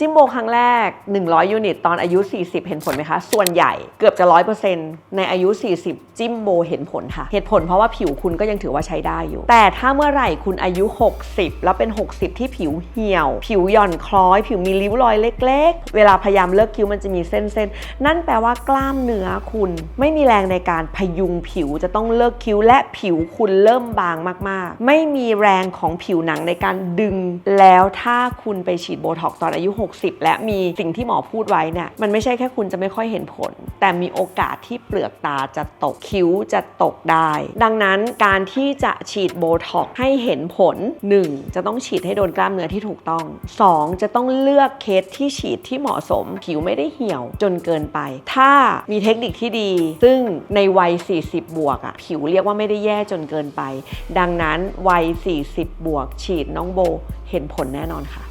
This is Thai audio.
จิ้มโบครั้งแรก 100 ยูนิต ตอนอายุ 40 เห็นผลไหมคะ ส่วนใหญ่เกือบจะ 100%ในอายุ 40 จิ้มโบเห็นผลค่ะ เหตุผลเพราะว่าผิวคุณก็ยังถือว่าใช้ได้อยู่ แต่ถ้าเมื่อไหร่คุณอายุ 60 แล้วเป็น 60 ที่ผิวเหี่ยว ผิวหย่อนคล้อย ผิวมีริ้วรอยเล็ก ๆ เวลาพยายามเลิกคิ้วมันจะมีเส้นๆ นั่นแปลว่ากล้ามเนื้อคุณ ไม่มีแรงในการพยุงผิวจะต้องเลิกคิ้ว และผิวคุณเริ่มบางมากๆ ไม่มีแรงของผิวหนังในการดึง แล้วถ้าคุณไปฉีดโบท็อกตอนอายุ60 และมีสิ่งที่หมอพูดไว้เนี่ยมันไม่ใช่แค่คุณจะไม่ค่อยเห็นผล แต่มีโอกาสที่เปลือกตาจะตกคิ้วจะตกได้ ดังนั้นการที่จะฉีดโบท็อกให้เห็นผล 1. จะต้องฉีดให้โดนกล้ามเนื้อที่ถูกต้อง 2. จะต้องเลือกเคสที่ฉีดที่เหมาะสม ผิวไม่ได้เหี่ยวจนเกินไป ถ้ามีเทคนิคที่ดี ซึ่งในวัย 40 บวกอะผิวเรียกว่าไม่ได้แย่จนเกินไป ดังนั้นวัย 40 บวก ฉีดน้องโบเห็นผลแน่นอนค่ะ